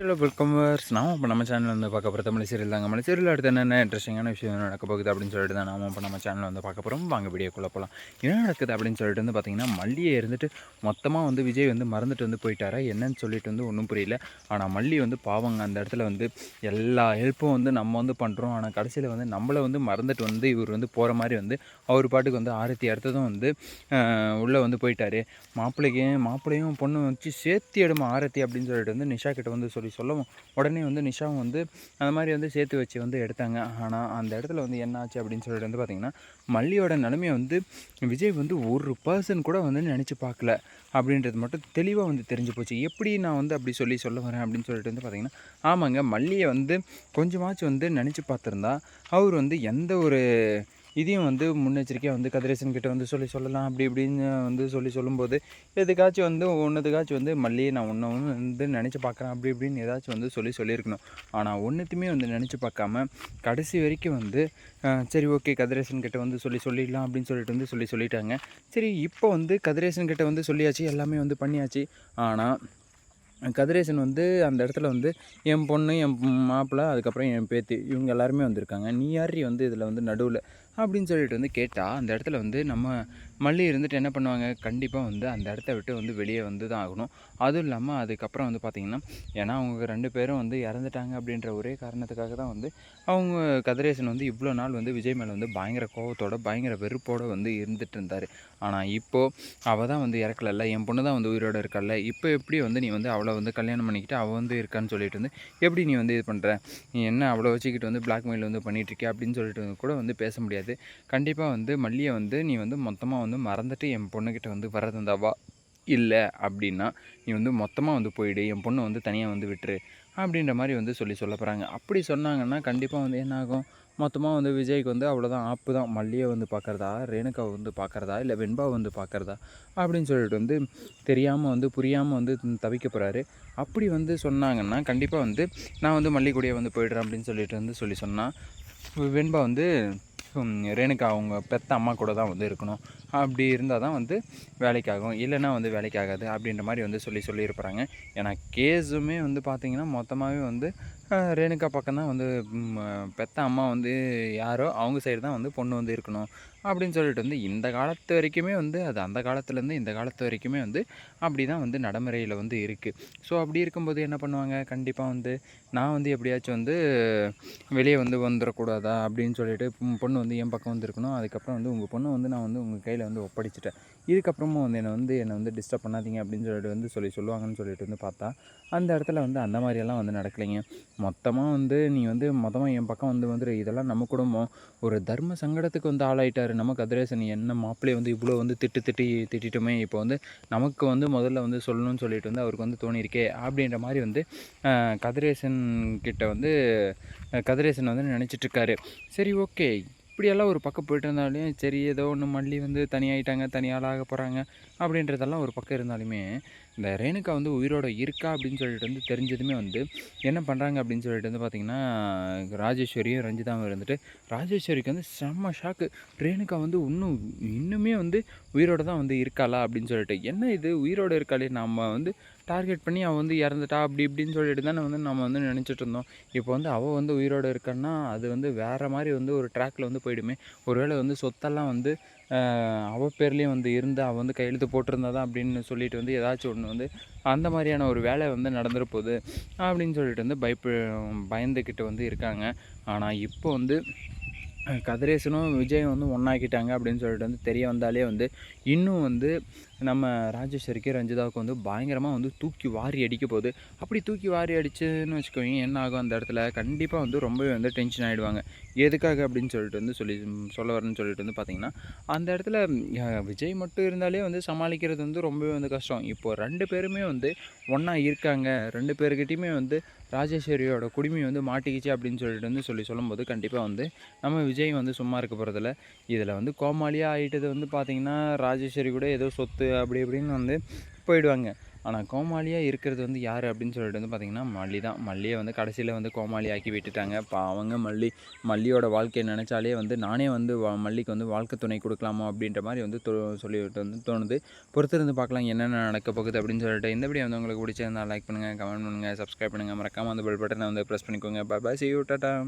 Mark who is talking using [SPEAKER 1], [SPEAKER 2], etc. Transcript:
[SPEAKER 1] Hello வெல்கமர்ஸ் நான் இப்போ நம்ம சேனல் வந்து பார்க்க போகிற தமிழ் சீரியல் தாங்க. தமிழ் சீரியல் அடுத்து என்னென்ன இன்ட்ரெஸ்டிங்கான விஷயம் நடக்க போகுது அப்படின்னு சொல்லிட்டு தான் நாம இப்போ நம்ம சேனல் வந்து பார்க்க போகிறோம் வாங்க வீடியோக்குள்ளே போகலாம் என்ன நடக்குது அப்படின்னு சொல்லிட்டு வந்து பார்த்தீங்கன்னா மல்லியை இருந்துட்டு மொத்தமாக வந்து விஜய் வந்து மறந்துட்டு வந்து போயிட்டாரா என்னன்னு சொல்லிட்டு வந்து ஒன்றும் புரியல. ஆனால் மல்லி வந்து பாவங்க. அந்த இடத்துல வந்து எல்லா ஹெல்ப்பும் வந்து நம்ம வந்து பண்ணுறோம் ஆனால் கடைசியில் வந்து நம்மளை வந்து மறந்துட்டு வந்து இவர் வந்து போகிற மாதிரி வந்து அவர் பாட்டுக்கு வந்து ஆரத்தி அடுத்ததும் வந்து உள்ளே வந்து போயிட்டாரு. மாப்பிள்ளைக்கு மாப்பிள்ளையும் பொண்ணு வச்சு சேர்த்து எடுமா ஆரத்தி அப்படின்னு சொல்லிட்டு வந்து நிஷா கிட்ட வந்து சொல்லி சொல்லவும் உடனே வந்து நிஷாவும் வந்து அந்த மாதிரி வந்து சேர்த்து வச்சு வந்து எடுத்தாங்க. ஆனால் அந்த இடத்துல வந்து என்ன ஆச்சு அப்படின்னு சொல்லிட்டு வந்து பார்த்திங்கன்னா மல்லியோட நிலைமையை வந்து விஜய் வந்து ஒரு பர்சன் கூட வந்து நினச்சி பார்க்கல அப்படின்றது மட்டும் தெளிவாக வந்து தெரிஞ்சு போச்சு. எப்படி நான் வந்து அப்படி சொல்லி சொல்ல வரேன் அப்படின்னு சொல்லிட்டு வந்து பார்த்திங்கன்னா ஆமாங்க மல்லியை வந்து கொஞ்சமாச்சும் வந்து நினச்சி பார்த்துருந்தா அவர் வந்து எந்த ஒரு இதையும் வந்து முன்னெச்சரிக்கையாக வந்து கதிரேசன் கிட்ட வந்து சொல்லி சொல்லலாம். அப்படி இப்படின்னு வந்து சொல்லி சொல்லும்போது எதுக்காச்சும் வந்து ஒன்றுத்துக்காச்சும் வந்து மல்லி நான் ஒன்று ஒன்று வந்து நினச்சி பார்க்குறேன். அப்படி இப்படின்னு ஏதாச்சும் வந்து சொல்லி சொல்லியிருக்கணும். ஆனால் ஒன்றுத்தையுமே வந்து நினச்சி பார்க்காம கடைசி வரைக்கும் வந்து சரி ஓகே கதிரேசன் கிட்ட வந்து சொல்லி சொல்லிடலாம் அப்படின்னு சொல்லிட்டு வந்து சொல்லி சொல்லிட்டாங்க. சரி இப்போ வந்து கதிரேசன் கிட்ட வந்து சொல்லியாச்சு. எல்லாமே வந்து பண்ணியாச்சு. ஆனால் கதிரேசன் வந்து அந்த இடத்துல வந்து என் பொண்ணு என் மாப்பிள்ளை அதுக்கப்புறம் என் பேத்தி இவங்க எல்லாருமே வந்திருக்காங்க. நீ யாரி வந்து இதில் வந்து நடுவில்? அப்படின்னு சொல்லிட்டு வந்து கேட்டால் அந்த இடத்துல வந்து நம்ம மல்லி இருந்துட்டு என்ன பண்ணுவாங்க? கண்டிப்பாக வந்து அந்த இடத்த விட்டு வந்து வெளியே வந்து தான் ஆகணும். அதுவும் இல்லாமல் அதுக்கப்புறம் வந்து பார்த்திங்கன்னா ஏன்னா அவங்க ரெண்டு பேரும் வந்து இறந்துட்டாங்க அப்படின்ற ஒரே காரணத்துக்காக தான் வந்து அவங்க கதிரேசன் வந்து இவ்வளோ நாள் வந்து விஜய் மேலே வந்து பயங்கர கோபத்தோட பயங்கர வெறுப்போடு வந்து இருந்துட்டு இருந்தார். ஆனால் இப்போது அவள் தான் வந்து இறக்கலல்ல. என் பொண்ணு தான் வந்து உயிரோடு இருக்கல இப்போ எப்படி வந்து நீ வந்து அவளை வந்து கல்யாணம் பண்ணிக்கிட்டு அவள் வந்து இருக்கான்னு சொல்லிட்டு வந்து எப்படி நீ வந்து இது பண்ணுற நீ என்ன அவ்வளோ வச்சுக்கிட்டு வந்து பிளாக்மெயில் வந்து பண்ணிகிட்ருக்கே அப்படின்னு சொல்லிட்டு கூட வந்து பேச முடியாது. கண்டிப்பாக வந்து மல்லியை வந்து நீ வந்து மொத்தமாக வந்து வந்து மறந்துட்டு என் பொண்ணுக்கிட்ட வந்து வரதுந்தாவா இல்லை அப்படின்னா நீ வந்து மொத்தமாக வந்து போயிடு என் பொண்ணை வந்து தனியாக வந்து விட்டுரு அப்படின்ற மாதிரி வந்து சொல்லி சொல்ல போகிறாங்க அப்படி சொன்னாங்கன்னா கண்டிப்பாக வந்து என்ன ஆகும்? மொத்தமாக வந்து விஜய்க்கு வந்து அவ்வளோதான் ஆப்பு தான். மல்லியை வந்து பார்க்குறதா ரேணுகாவை வந்து பார்க்குறதா இல்லை வெண்பாவை வந்து பார்க்குறதா அப்படின்னு சொல்லிட்டு வந்து தெரியாமல் வந்து புரியாமல் வந்து தவிக்க போகிறாரு அப்படி வந்து சொன்னாங்கன்னா கண்டிப்பாக வந்து நான் வந்து மல்லிகூடியை வந்து போயிடுறேன் அப்படின்னு சொல்லிட்டு வந்து சொல்லி சொன்னால் வெண்பா வந்து ரேணுகா அவங்க பெத்த அம்மா கூட தான் வந்து இருக்கணும். அப்படி இருந்தால் தான் வந்து வேலைக்காகும். இல்லைன்னா வந்து வேலைக்காகாது அப்படின்ற மாதிரி வந்து சொல்லி சொல்லியிருப்பாங்க. ஏன்னா கேஸுமே வந்து பார்த்திங்கன்னா மொத்தமாகவே வந்து ரேணுகா பக்கம் தான் வந்து பெத்த அம்மா வந்து யாரோ அவங்க சைடு தான் வந்து பொண்ணு வந்து இருக்கணும் அப்படின்னு சொல்லிட்டு வந்து இந்த காலத்து வரைக்குமே வந்து அது அந்த காலத்துலேருந்து இந்த காலத்து வரைக்குமே வந்து அப்படி தான் வந்து நடைமுறையில் வந்து இருக்குது ஸோ அப்படி இருக்கும்போது என்ன பண்ணுவாங்க? கண்டிப்பாக வந்து நான் வந்து எப்படியாச்சும் வந்து வெளியே வந்து வந்துடக்கூடாதா அப்படின்னு சொல்லிட்டு பொண்ணு வந்து என் பக்கம் வந்து இருக்கணும். அதுக்கப்புறம் வந்து உங்கள் பொண்ணு வந்து நான் வந்து உங்கள் கையில் வந்து ஒப்படைச்சிட்டேன். இதுக்கப்புறமும் வந்து என்னை வந்து என்னை வந்து டிஸ்டர்ப் பண்ணாதீங்க அப்படின்னு சொல்லிட்டு வந்து சொல்லி சொல்லுவாங்கன்னு சொல்லிட்டு வந்து பார்த்தா அந்த இடத்துல வந்து அந்த மாதிரியெல்லாம் வந்து நடக்கலைங்க. மொத்தமாக வந்து நீ வந்து மொத்தமாக என் பக்கம் வந்து வந்துடு இதெல்லாம் நம்ம குடும்பம். ஒரு தர்ம சங்கடத்துக்கு வந்து ஆளாயிட்டார். நம்ம கதிரேசன் என்ன மாப்பிள்ளையை வந்து இவ்வளோ வந்து திட்டு திட்டி திட்டிட்டுமே இப்போ வந்து நமக்கு வந்து முதல்ல வந்து சொல்லணும்னு சொல்லிட்டு வந்து அவருக்கு வந்து தோணியிருக்கே அப்படின்ற மாதிரி வந்து கதிரேசன் கிட்ட வந்து கதிரேசன் வந்து நினச்சிட்ருக்காரு. சரி ஓகே. இப்படியெல்லாம் ஒரு பக்கம் போயிட்டு இருந்தாலும் சரி ஏதோ ஒன்று மல்லி வந்து தனியாகிட்டாங்க தனியாளாக போகிறாங்க அப்படின்றதெல்லாம் ஒரு பக்கம் இருந்தாலுமே இந்த ரேணுகா வந்து உயிரோட இருக்கா அப்படின்னு சொல்லிட்டு வந்து தெரிஞ்சதுமே வந்து என்ன பண்ணுறாங்க அப்படின்னு சொல்லிட்டு வந்து பார்த்திங்கன்னா ராஜேஸ்வரியும் ரஞ்சிதாவும் இருந்துட்டு ராஜேஸ்வரிக்கு வந்து செம்ம ஷாக்கு ரேணுகா வந்து இன்னும் இன்னுமே வந்து உயிரோட தான் வந்து இருக்காளா அப்படின்னு சொல்லிட்டு என்ன இது? உயிரோடு இருக்காளே நம்ம வந்து டார்கெட் பண்ணி அவள் வந்து இறந்துட்டா அப்படி இப்படின்னு சொல்லிட்டு தானே வந்து நம்ம வந்து நினச்சிட்டு இருந்தோம். இப்போ வந்து அவள் வந்து உயிரோடு இருக்கான்னா அது வந்து வேறு மாதிரி வந்து ஒரு ட்ராக்கில் வந்து போயிடுமே. ஒருவேளை வந்து சொத்தெல்லாம் வந்து அவள் பேர்லேயும் வந்து இருந்து அவள் வந்து கையெழுத்து போட்டிருந்தா தான் அப்படின்னு சொல்லிட்டு வந்து ஏதாச்சும் ஒன்று வந்து அந்த மாதிரியான ஒரு வேலை வந்து நடந்துட போகுது அப்படின்னு சொல்லிட்டு வந்து பயப்பு பயந்துக்கிட்டு வந்து இருக்காங்க. ஆனால் இப்போ வந்து கதிரேசனும் விஜயும் வந்து ஒன்றாக்கிட்டாங்க அப்படின்னு சொல்லிட்டு வந்து தெரிய வந்தாலே வந்து இன்னும் வந்து நம்ம ராஜேஸ்வரிக்கு ரஞ்சிதாவுக்கு வந்து பயங்கரமாக வந்து தூக்கி வாரி அடிக்க போகுது. அப்படி தூக்கி வாரி அடிச்சுன்னு வச்சுக்கோங்க என்ன ஆகும் அந்த இடத்துல? கண்டிப்பாக வந்து ரொம்பவே வந்து டென்ஷன் ஆகிடுவாங்க எதுக்காக அப்படின்னு சொல்லிட்டு வந்து சொல்லி சொல்ல வரேன்னு சொல்லிட்டு வந்து பார்த்திங்கன்னா அந்த இடத்துல விஜய் மட்டும் இருந்தாலே வந்து சமாளிக்கிறது வந்து ரொம்பவே வந்து கஷ்டம். இப்போது ரெண்டு பேருமே வந்து ஒன்றா இருக்காங்க. ரெண்டு பேர்கிட்டையுமே வந்து ராஜேஸ்வரியோட குடிமை வந்து மாட்டிக்கிச்சு அப்படின்னு சொல்லிட்டு வந்து சொல்லி சொல்லும்போது கண்டிப்பாக வந்து நம்ம விஜய் வந்து சும்மா இருக்க போகிறதில்ல இதில் வந்து கோமாளியாக ஆகிட்டது வந்து பார்த்திங்கன்னா ராஜேஸ்வரி கூட ஏதோ சொத்து அப்படி இப்படின்னு வந்து போயிடுவாங்க. ஆனால் கோமாளியாக இருக்கிறது வந்து யார் அப்படின்னு சொல்லிட்டு வந்து பார்த்திங்கன்னா மல்லி தான். மல்லியை வந்து கடைசியில் வந்து கோமாளி ஆக்கி விட்டுட்டாங்க. இப்போ அவங்க மல்லி மல்லியோட வாழ்க்கையை நினச்சாலே வந்து நானே வந்து வா- மல்லிக்கு வந்து வாழ்க்கை துணை கொடுக்கலாமா அப்படின்ற மாதிரி வந்து சொல்லிட்டு வந்து தோணுது. பொறுத்திருந்து பார்க்கலாம் என்னென்ன நடக்க போகுது அப்படின்னு சொல்லிட்டு. இந்த வீடியோ வந்து உங்களுக்கு பிடிச்சிருந்தா லைக் பண்ணுங்கள் கமெண்ட் பண்ணுங்கள் சப்ஸ்கிரைப் பண்ணுங்கள் மறக்காமல் அந்த பெல் பட்டனை வந்து ப்ரெஸ் பண்ணிக்கோங்க. பாய் சி யூ டாட்டா